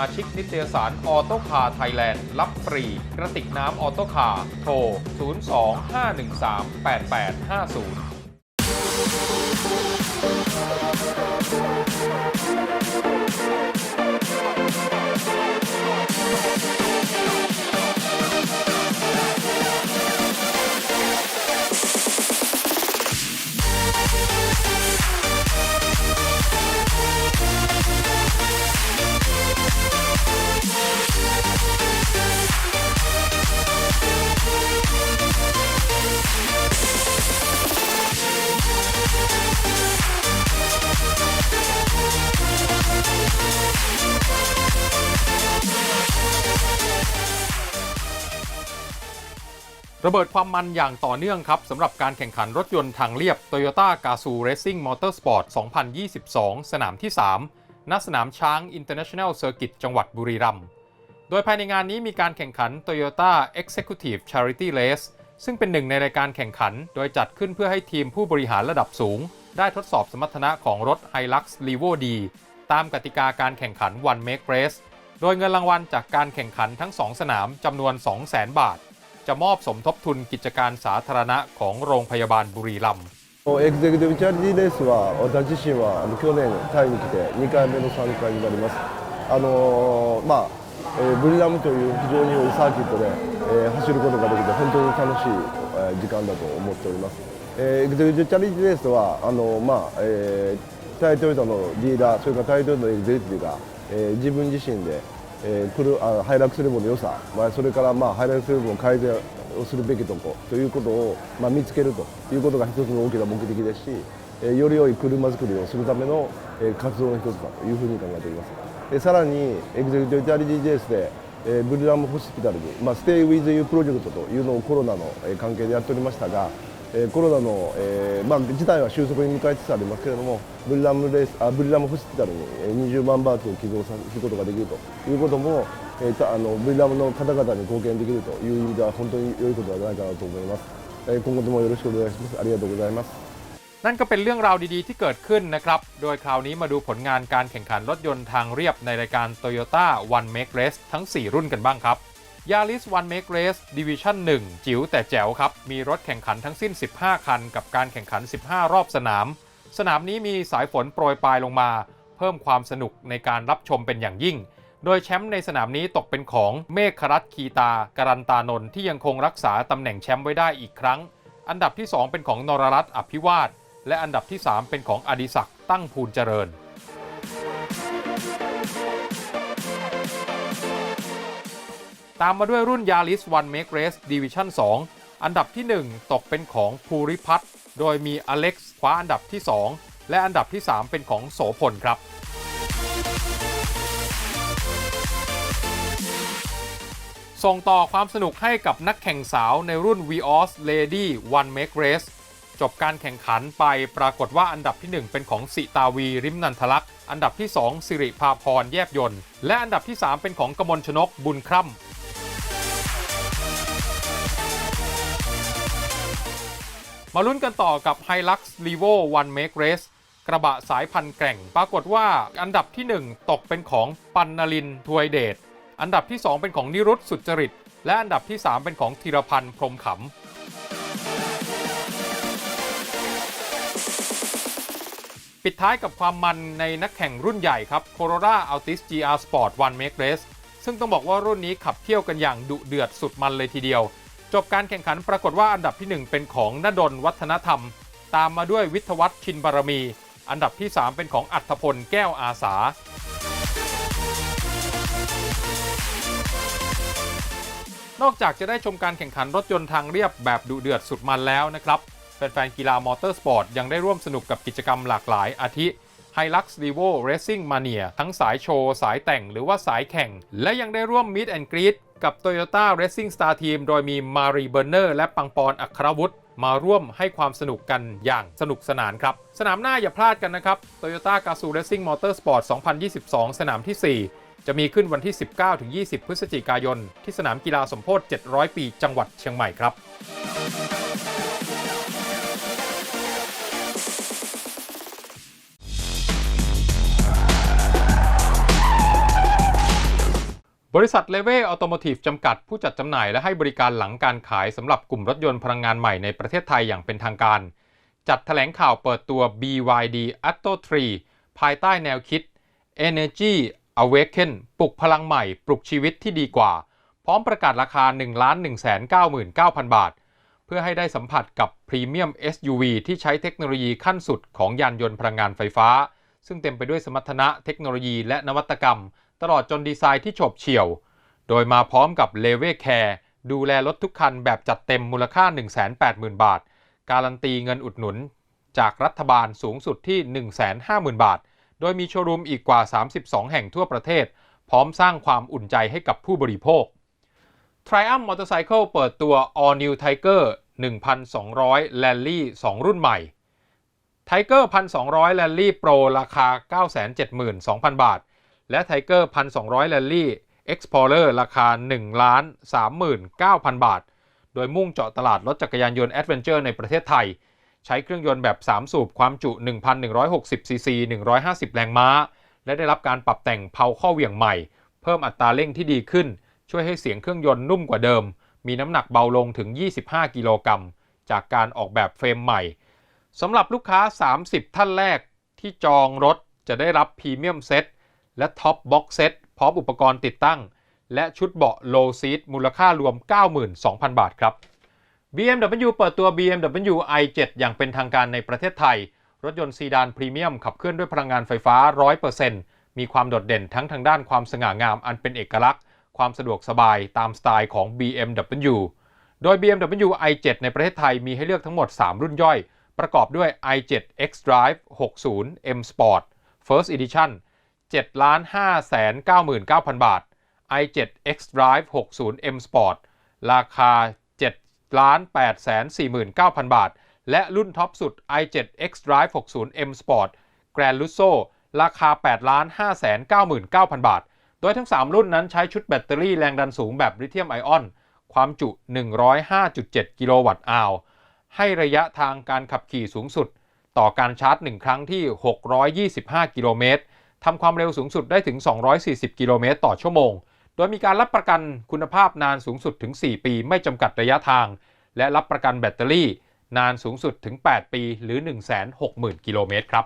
มาชิกนิตยสารออโตคาไทยแลนด์ รับฟรีกระติกน้ำออโตคาโทร 02-513-8850 ระเบิดความมันอย่างต่อเนื่องครับสำหรับการแข่งขันรถยนต์ทางเรียบ Toyota Gazoo Racing Motorsport 2022 สนามที่ 3 ณ สนามช้าง International Circuit จังหวัดบุรีรัมย์ โดยภายในงานนี้มีการแข่งขัน Toyota Executive Charity Race ซึ่งเป็นหนึ่งในรายการแข่งขัน โดยจัดขึ้นเพื่อให้ทีมผู้บริหารระดับสูง ได้ทดสอบสมรรถนะของรถ Hilux Levo D ตามกติกาการแข่งขัน One Make Race โดยเงินรางวัลจากการแข่งขันทั้ง 2 สนามจำนวน 200,000 บาท จะมอบสมทบทุนกิจการสาธารณะของโรงพยาบาลบุรีรัมย์ エグゼクティブチャリティーレースは私自身はあの去年タイに来て2回目の参加になりますあのーまあ、えーブリラムという非常に良いサーキットで、えー走ることができて本当に楽しい、えー時間だと思っております、えーエグゼクティブチャリティーレースはあの、まあえータイトヨタのリーダーそれからタイトヨタのエグゼクティブが、えー自分自身で えー、来るあハイラックスレボの良さ、まあ、それから、まあ、ハイラックスレボの改善をするべきとこ。ということを、まあ、見つけると。いうことが一つの大きな目的ですし、えーより良い車作りをするための、えー活動の一つだというふうに考えております。でさらにエグゼクティブチャリティジェイスで、えーブリラムホスピタルに、まあ、ステイウィズユープロジェクトというのをコロナのえー関係でやっておりましたが、えーコロナの、えーまあ、事態は収束に向かいつつありますけれどもブリラムレースあブリラムホスピタルにえー20万バーツを寄贈さすることができるということも、えーたあのブリラムの方々に貢献できるという意味では本当に良いことではないかなと思います、えー今後ともよろしくお願いしますありがとうございます นั่นก็เป็นเรื่องราวดีๆ ที่เกิดขึ้นนะครับ โดยคราวนี้มาดูผลงานการแข่งขันรถยนต์ทางเรียบในรายการ Toyota One Make Race ทั้ง 4 รุ่นกันบ้างครับ Yaris One Make Race Division 1จิ๋วแต่แจ๋วครับ มีรถแข่งขันทั้งสิ้น 15 คัน กับการแข่งขัน 15 รอบสนาม สนามนี้มีสายฝนโปรยปลายลงมา เพิ่มความสนุกในการรับชมเป็นอย่างยิ่ง โดยแชมป์ในสนามนี้ตกเป็นของเมฆครัตคีตาการันตานนท์ที่ยังคงรักษาตำแหน่งแชมป์ไว้ได้อีกครั้ง อันดับที่ 2 เป็นของนรรัตน์อภิวาทและอันดับที่ 3 เป็นของอดิศักดิ์ตั้งภูลเจริญ ตามมาด้วยรุ่น Yaris One Make Race Division 2 อันดับที่ 1 ตกเป็นของภูริพัฒน์โดยมีอเล็กซ์คว้าอันดับที่ 2 และอันดับที่ 3 เป็นของโสพลครับ ส่งต่อความสนุกให้กับนักแข่งสาวในรุ่น Vios Lady One Make Race จบการแข่งขันไปปรากฏว่าอันดับที่ 1 เป็นของสิตาวี ริมนันทลักษ์ อันดับที่ 2 สิริภาพรแยบยนต์ และอันดับที่ 3 เป็นของกมลชนกบุญคร่ำ มาลุ้นกันต่อกับ Hilux Levo One Make Race กระบะสายพันธุ์แกร่ง ปรากฏว่าอันดับที่ 1 ตกเป็นของปันนลินทวยเดช อันดับที่ 2 เป็นของนิรุตสุจริต และอันดับที่ 3 เป็นของธีรพันธ์พรมขำปิดท้ายกับความมันในนักแข่งรุ่นใหญ่ครับ Corolla Altis GR Sport One Make Race ซึ่งต้องบอกว่ารุ่นนี้ขับเที่ยวกันอย่างดุเดือดสุดมันเลยทีเดียว จบการแข่งขันปรากฏว่าอันดับที่ 1 เป็นของนดลวัฒนธรรม ตามมาด้วยวิทวัฒชินบารมี อันดับที่ 3 เป็นของอัธพลแก้วอาสา นอกจากจะได้ชมการแข่งขันรถยนต์ทางเรียบแบบดุเดือดสุดมันแล้วนะครับ แฟนๆกีฬามอเตอร์สปอร์ตยังได้ร่วมสนุกกับกิจกรรมหลากหลายอาทิ Hilux Revo Racing Mania ทั้งสายโชว์ สายแต่งหรือว่าสายแข่ง และยังได้ร่วม Meet and Greet กับ Toyota Racing Star Team โดยมีมารีเบอร์เนอร์และปังปอนอัครวุฒิมาร่วมให้ความสนุกกันอย่างสนุกสนานครับ สนามหน้าอย่าพลาดกันนะครับ Toyota Gazoo Racing Motorsport 2022 สนามที่ 4 จะมีขึ้นวันที่ 19-20 พฤศจิกายน ที่สนามกีฬาสมโพธิ700 ปีจังหวัดเชียงใหม่ครับ บริษัทเลเวออโตโมทีฟจำกัดผู้จัดจำหน่ายและให้บริการหลังการขายสำหรับกลุ่มรถยนต์พลังงานใหม่ในประเทศไทยอย่างเป็นทางการ จัดแถลงข่าวเปิดตัว BYD Atto 3 ภายใต้แนวคิด Energy Awaken ปลุกพลังใหม่ ปลุกชีวิตที่ดีกว่า พร้อมประกาศราคา 1 1 9 9 0 0 0 บาท เพื่อให้ได้สัมผัสกับพรีเมียม SUV ที่ใช้เทคโนโลยีขั้นสุดของยานยนต์พลังงานไฟฟ้า ซึ่งเต็มไปด้วยสมรรถนะเทคโนโลยีและนวัตกรรม ตลอดจนดีไซน์ที่ฉบเฉี่ยว โดยมาพร้อมกับเลเวแคร์ดูแลรถทุกคันแบบจัดเต็มมูลค่า 180,000 บาท การันตีเงินอุดหนุน จากรัฐบาลสูงสุดที่ 150,000 บาท โดยมีโชว์รูมอีกกว่า 32 แห่งทั่วประเทศ พร้อมสร้างความอุ่นใจให้กับผู้บริโภค Triumph Motorcycle เปิดตัว All New Tiger 1,200 Rally 2 รุ่นใหม่ Tiger 1,200 Rally Pro ราคา 972,000 บาท และ Tiger 1,200 Rally Explorer ราคา1,39,000 บาท โดยมุ่งเจาะตลาดรถจักรยานยนต์ Adventure ในประเทศไทย ใช้เครื่องยนต์แบบ 3 สูบความจุ 1,160 ซีซี 150 แรงม้า และได้รับการปรับแต่งเพาข้อเหวี่ยงใหม่ เพิ่มอัตราเร่งที่ดีขึ้น ช่วยให้เสียงเครื่องยนต์นุ่มกว่าเดิม มีน้ำหนักเบาลงถึง 25 กิโลกรัม จากการออกแบบเฟรมใหม่สำหรับลูกค้า 30 ท่านแรกที่จองรถจะได้รับพรีเมียมเซต และท็อปบ็อกเซตพร้อมอุปกรณ์ติดตั้ง และชุดเบาะโลซีทมูลค่ารวม 92,000 บาทครับ BMW เปิดตัว BMW i7 อย่างเป็นทางการในประเทศไทย รถยนต์ซีดานพรีเมียมขับเคลื่อนด้วยพลังงานไฟฟ้า 100%มีความโดดเด่นทั้งทางด้านความสง่างามอันเป็นเอกลักษณ์ ความสะดวกสบายตามสไตล์ของ BMW โดย BMW i7 ในประเทศไทยมีให้เลือกทั้งหมด 3 รุ่นย่อย ประกอบด้วย i7 xDrive 60 M Sport First Edition 7 5 9 9 0 0 0 บาท i7 xDrive 60 M Sport ราคา7 8 4 9 0 0 0 บาท และรุ่นท็อปสุด i7 xDrive 60 M Sport Grand Lusso ราคา8 5 9 9 0 0 0 บาท โดยทั้ง 3 รุ่นนั้นใช้ชุดแบตเตอรี่แรงดันสูงแบบลิเธียมไอออน ความจุ 105.7 กิโลวัตต์อาวให้ระยะทางการขับขี่สูงสุด ต่อการชาร์จ 1 ครั้งที่ 625 กิโลเมตร ทำความเร็วสูงสุดได้ถึง 240 กิโลเมตรต่อชั่วโมง โดยมีการรับประกันคุณภาพนานสูงสุดถึง 4 ปี ไม่จำกัดระยะทาง และรับประกันแบตเตอรี่ นานสูงสุดถึง 8 ปี หรือ 160,000 กิโลเมตรครับ